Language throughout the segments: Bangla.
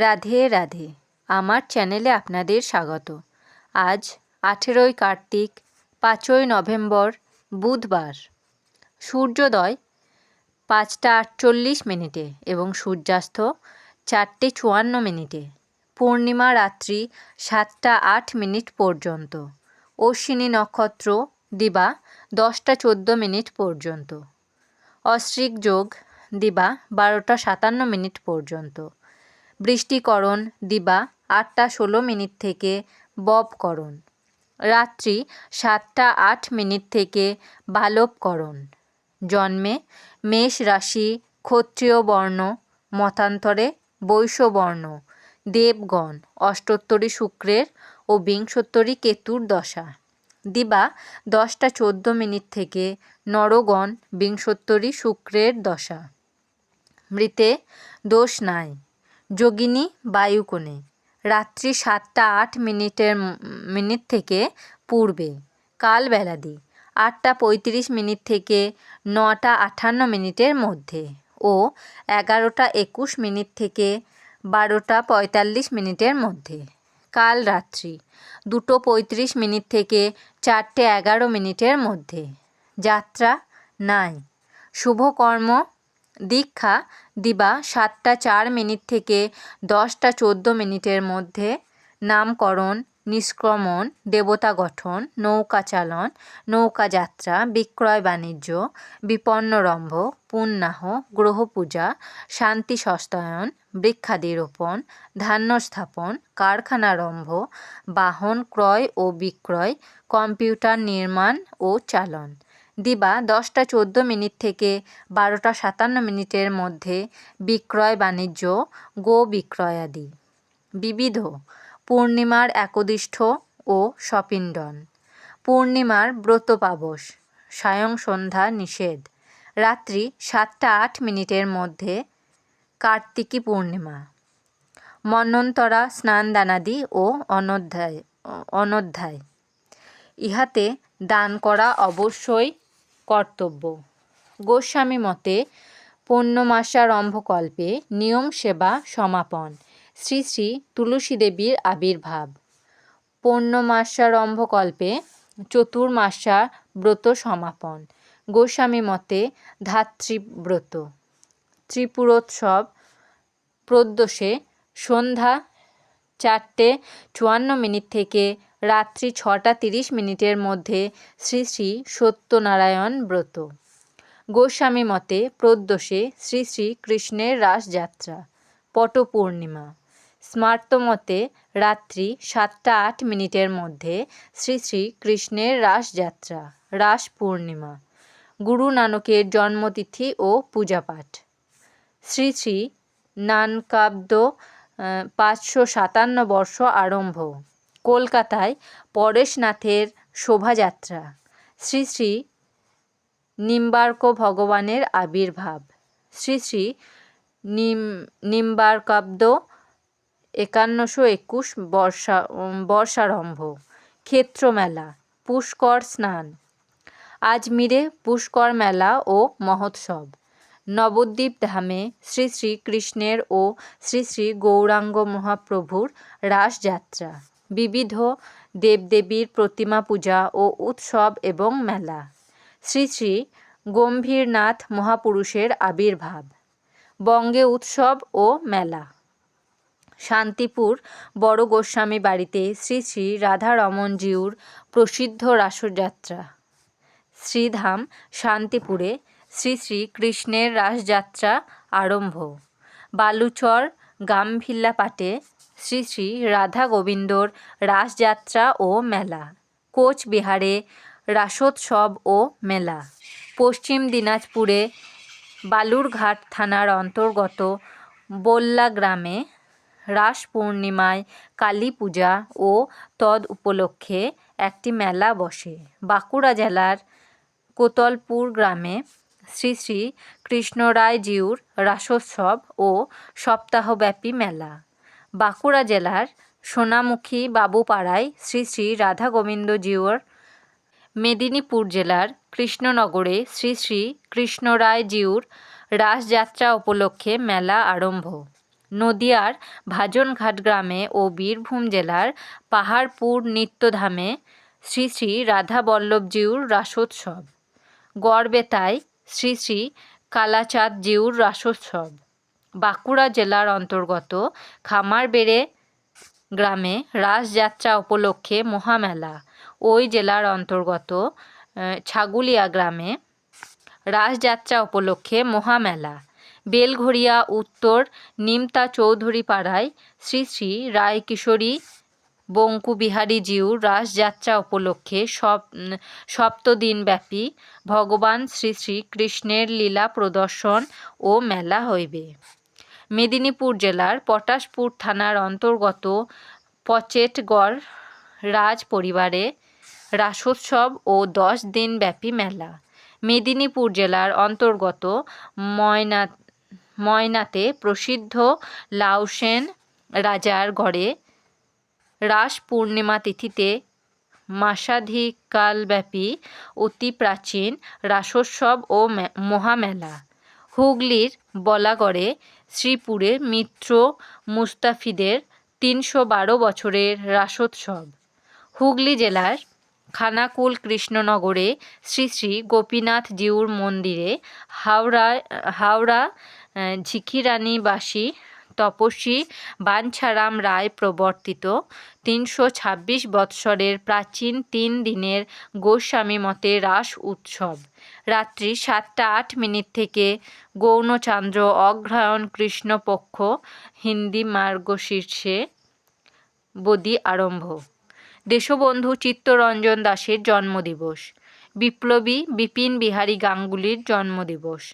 রাধে রাধে। আমার চ্যানেলে আপনাদের স্বাগত। আজ আঠেরোই কার্তিক, পাঁচই নভেম্বর, বুধবার। সূর্যোদয় পাঁচটা আটচল্লিশ মিনিটে এবং সূর্যাস্ত চারটে চুয়ান্ন মিনিটে। পূর্ণিমা রাত্রি সাতটা আট মিনিট পর্যন্ত। অশ্বিনী নক্ষত্র দিবা দশটা চোদ্দ মিনিট পর্যন্ত। অশ্রিক যোগ দিবা বারোটা সাতান্ন মিনিট পর্যন্ত। বৃষ্টিকরণ, দিবা, আটটা ষোলো মিনিট থেকে ববকরণ রাত্রি সাতটা আট মিনিট থেকে বালবকরণ। জন্মে মেষ রাশি, ক্ষত্রিয় বর্ণ, মতান্তরে বৈশ্যবর্ণ দেবগণ, অষ্টোত্তরী শুক্রের ও বিংশোত্তরী কেতুর দশা। দিবা, দশটা চোদ্দ মিনিট থেকে নরগণ, বিংশোত্তরী শুক্রের দশা। মৃতে দোষ নাই। যোগিনী বায়ুকোণে। রাত্রি সাতটা আট মিনিটের মিনিট থেকে পূর্বে কাল বেলাদি আটটা পঁয়ত্রিশ মিনিট থেকে নটা আটান্ন মিনিটের মধ্যে ও এগারোটা একুশ মিনিট থেকে বারোটা পঁয়তাল্লিশ মিনিটের মধ্যে। কাল রাত্রি দুটো পঁয়ত্রিশ মিনিট থেকে চারটে এগারো মিনিটের মধ্যে। যাত্রা, নাই। শুভকর্ম দীক্ষা দিবা সাতটা চার মিনিট থেকে দশটা চোদ্দ মিনিটের মধ্যে নামকরণ, নিষ্ক্রমণ, দেবতা গঠন, নৌকা চালন, নৌকা যাত্রা, বিক্রয় বাণিজ্য বিপন্নরম্ভ পুণ্যাহ গ্রহ পূজা শান্তি সস্তায়ন বৃক্ষাদি রোপণ ধান্য স্থাপন কারখানারম্ভ বাহন ক্রয় ও বিক্রয়, কম্পিউটার নির্মাণ ও চালন। দিবা দশটা চোদ্দ মিনিট থেকে বারোটা সাতান্ন মিনিটের মধ্যে বিক্রয় বাণিজ্য, গো বিক্রয়াদি। বিবিধ, পূর্ণিমার একদিষ্ঠ ও সপিণ্ডন। পূর্ণিমার ব্রতপাবস সায়ং সন্ধ্যা নিষেধ। রাত্রি সাতটা আট মিনিটের মধ্যে কার্তিকী পূর্ণিমা। মন্বন্তরা স্নানদানাদি ও অনধ্যায় অনধ্যায়। ইহাতে দান করা অবশ্যই কর্তব্য। গোস্বামী মতে, পূর্ণমাসারম্ভকল্পে নিয়ম সেবা সমাপন। শ্রী শ্রী তুলসী দেবীর আবির্ভাব। পূর্ণমাসারম্ভকল্পে চতুর্মাসা ব্রত সমাপন। গোস্বামী মতে ধাত্রীব্রত ত্রিপুরোৎসব প্রদোষে সন্ধ্যা চারটে চুয়ান্ন মিনিট থেকে রাত্রি ছটা তিরিশ মিনিটের মধ্যে শ্রী শ্রী সত্যনারায়ণ ব্রত। গোস্বামী মতে প্রদোষে শ্রী শ্রী কৃষ্ণের রাসযাত্রা, পটপূর্ণিমা। স্মার্ত মতে রাত্রি সাতটা আট মিনিটের মধ্যে শ্রী শ্রী কৃষ্ণের রাসযাত্রা রাস পূর্ণিমা গুরু নানকের জন্মতিথি ও পূজাপাঠ। শ্রী শ্রী নানকাব্দ পাঁচশো সাতান্ন বর্ষ আরম্ভ। কলকাতায় পরেশনাথের শোভাযাত্রা। শ্রী শ্রী নিম্বার্ক ভগবানের আবির্ভাব। শ্রী শ্রী নিম, নিম্বার্কাব্দ একান্নশো একুশ বর্ষা বর্ষারম্ভ। ক্ষেত্রমেলা, পুষ্কর স্নান। আজমিরে পুষ্কর মেলা ও মহোৎসব। নবদ্বীপ ধামে শ্রী শ্রী কৃষ্ণের ও শ্রী শ্রী গৌরাঙ্গ মহাপ্রভুর রাসযাত্রা। বিবিধ দেবদেবীর প্রতিমা পূজা ও উৎসব এবং মেলা। শ্রী শ্রী গম্ভীরনাথ মহাপুরুষের আবির্ভাব। বঙ্গে উৎসব ও মেলা। শান্তিপুর বড় গোস্বামী বাড়িতে শ্রী শ্রী রাধারমণজিউর প্রসিদ্ধ রাসযাত্রা। শ্রীধাম শান্তিপুরে শ্রী শ্রী কৃষ্ণের রাসযাত্রা আরম্ভ। বালুচর গামভিল্লা পাটে শ্রী শ্রী রাধা গোবিন্দর রাসযাত্রা ও মেলা কোচবিহারে রাসোৎসব ও মেলা, পশ্চিম দিনাজপুরে বালুরঘাট থানার অন্তর্গত বল্লা গ্রামে রাস পূর্ণিমায় কালী পূজা ও তদ উপলক্ষে একটি মেলা বসে। বাঁকুড়া জেলার কোতলপুর গ্রামে শ্রী শ্রী কৃষ্ণরায়জিউর রাসোৎসব ও সপ্তাহব্যাপী মেলা। বাঁকুড়া জেলার সোনামুখী বাবুপাড়ায় শ্রী শ্রী রাধা গোবিন্দজিউর মেদিনীপুর জেলার কৃষ্ণনগরে শ্রী শ্রী কৃষ্ণরায়জিউর রাসযাত্রা উপলক্ষে মেলা আরম্ভ। নদিয়ার ভাজনঘাট গ্রামে ও বীরভূম জেলার পাহাড়পুর নিত্যধামে শ্রী শ্রী রাধা বল্লভজিউর রাসোৎসব। গড়বেতায় শ্রী শ্রী কালাচাঁদ জিউর রাসোৎসব। বাঁকুড়া জেলার অন্তর্গত খামারবেড়ে গ্রামে রাসযাত্রা উপলক্ষে মহামেলা। ওই জেলার অন্তর্গত ছাগুলিয়া গ্রামে রাসযাত্রা উপলক্ষে মহামেলা। বেলঘড়িয়া উত্তর নিমতা চৌধুরী পাড়ায় শ্রী শ্রী রায়কিশোরী বঙ্কু বিহারী জিউর রাসযাত্রা উপলক্ষে সপ সপ্তদিনব্যাপী ভগবান শ্রী শ্রী কৃষ্ণের লীলা প্রদর্শন ও মেলা হইবে। মেদিনীপুর জেলার পটাশপুর থানার অন্তর্গত পচেটগড় রাজ পরিবারে রাসোৎসব ও দশ দিনব্যাপী মেলা। মেদিনীপুর জেলার অন্তর্গত ময়না, ময়নাতে প্রসিদ্ধ লাউসেন রাজার গড়ে রাস পূর্ণিমা তিথিতে মাসাধিকালব্যাপী অতি প্রাচীন রাসোৎসব ও মহামেলা। হুগলির বলাগড়ে শ্রীপুরে মিত্র মুস্তাফিদের তিনশো বারো বছরের রাসোৎসব। হুগলি জেলার খানাকুল কৃষ্ণনগরে শ্রী শ্রী গোপীনাথ জিউর মন্দিরে হাওড়া হাওড়া ঝিকিরানিবাসী তপস্বী বাঞ্ছারাম রায় প্রবর্তিত তিনশো ছাব্বিশ বৎসরের প্রাচীন তিন দিনের গোস্বামী মতে রাস উৎসব। রাত্রি সাতটা আট মিনিট থেকে গৌণচান্দ্র অগ্রহায়ণ কৃষ্ণপক্ষ হিন্দি মার্গশীর্ষে বদি আরম্ভ। দেশবন্ধু চিত্তরঞ্জন দাসের জন্মদিবস। বিপ্লবী বিপিন বিহারী গাঙ্গুলির জন্মদিবস।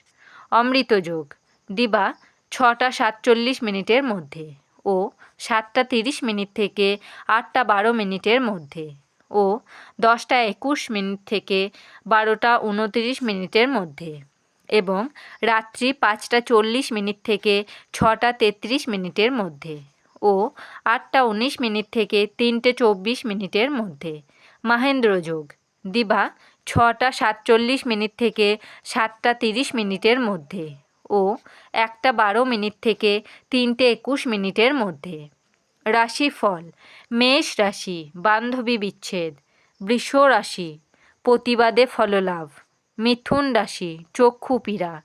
অমৃতযোগ দিবা ছটা সাতচল্লিশ মিনিটের মধ্যে ও সাতটা তিরিশ মিনিট থেকে আটটা বারো মিনিটের মধ্যে। ও দশটা একুশ মিনিট থেকে বারোটা উনতিরিশ মিনিটের মধ্যে এবং রাত্রি পাঁচটা চল্লিশ মিনিট থেকে ছটা তেত্রিশ মিনিটের মধ্যে ও আটটা উনিশ মিনিট থেকে তিনটে চব্বিশ মিনিটের মধ্যে। মাহেন্দ্রযোগ দিবা ছটা সাতচল্লিশ মিনিট থেকে সাতটা তিরিশ মিনিটের মধ্যে ও একটা বারো মিনিট থেকে তিনটে একুশ মিনিটের মধ্যে। রাশিফল, মেষ রাশি, বান্ধবী বিচ্ছেদ, বৃষ রাশি, প্রতিবাদে ফললাভ, মিথুন রাশি, চক্ষু পীড়া,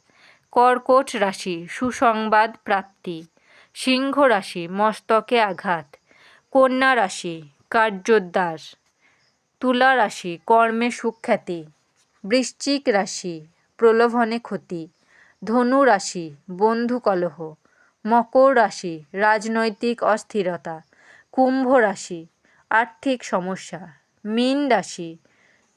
কর্কট রাশি, সুসংবাদ প্রাপ্তি, সিংহ রাশি, মস্তকে আঘাত, কন্যা রাশি, কার্যোদ্ধার, তুলা রাশি, কর্মে সুখ্যাতি, বৃশ্চিক রাশি, প্রলোভনে ক্ষতি, ধনু রাশি, বন্ধু কলহ মকর রাশি, রাজনৈতিক অস্থিরতা, কুম্ভ রাশি, আর্থিক সমস্যা, মীন রাশি,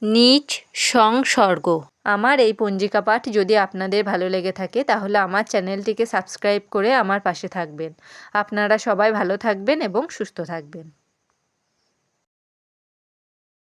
নিচ সংসর্গ। আমার এই পঞ্জিকা পাঠ যদি আপনাদের ভালো লেগে থাকে, তাহলে আমার চ্যানেলটিকে সাবস্ক্রাইব করে আমার পাশে থাকবেন। আপনারা সবাই ভালো থাকবেন এবং সুস্থ থাকবেন।